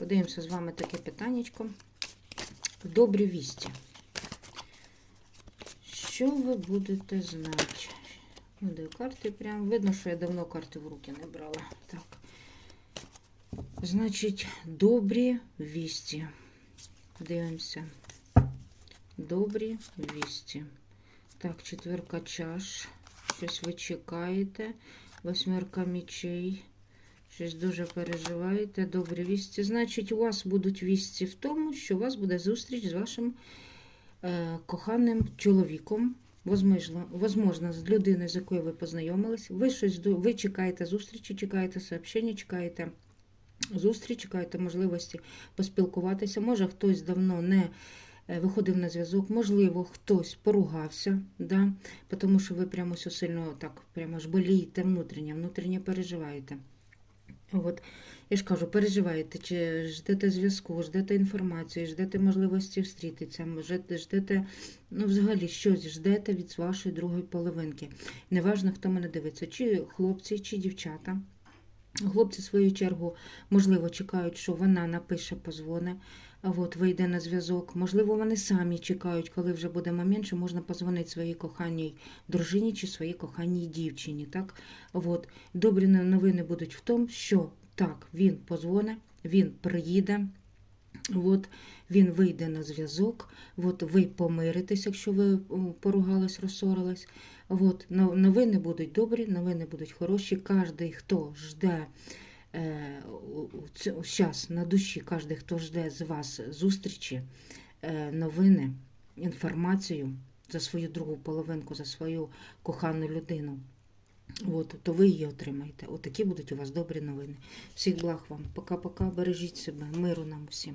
Подивимося з вами таке питаннячко. Добрі вісті. Що ви будете знати? Де карти прям. Видно, що я давно карти в руки не брала. Так. Значить, добрі вісті. Дивимося. Добрі вісті. Так, четверка чаш. Щось ви чекаєте. Восьмерка мічей. Щось дуже переживаєте. Добрі вісті. Значить, у вас будуть вісті в тому, що у вас буде зустріч з вашим е, коханим чоловіком. Возможно, з людиною, з якою ви познайомились. Ви щось ви чекаєте зустрічі, чекаєте сообщення, чекаєте зустріч, чекаєте можливості поспілкуватися. Може, хтось давно не е, виходив на зв'язок, можливо, хтось поругався, да? тому що ви прямо сильно так, прямо ж болієте внутрішньо, внутрішньо переживаєте. От, я ж кажу, переживаєте, чи ждете зв'язку, ждете інформації, ждете можливості встрітися, ждете, ждете, ну, взагалі, щось ждете від вашої другої половинки. Неважно, хто мене дивиться, чи хлопці, чи дівчата. Хлопці, в свою чергу, можливо, чекають, що вона напише, позвоне, от вийде на зв'язок. Можливо, вони самі чекають, коли вже буде момент, що можна позвонити своїй коханій дружині чи своїй коханій дівчині. Так? От. Добрі новини будуть в тому, що так, він позвоне, він приїде. От, він вийде на зв'язок, от ви помиритесь, якщо ви поругались, розсорились. От, новини будуть добрі, новини будуть хороші. Кожен, хто жде е, зараз на душі, кожен, хто жде з вас зустрічі, е, новини, інформацію за свою другу половинку, за свою кохану людину. От, то ви її отримаєте. Отакі будуть у вас добрі новини. Всіх благ вам. Пока-пока. Бережіть себе. Миру нам усім.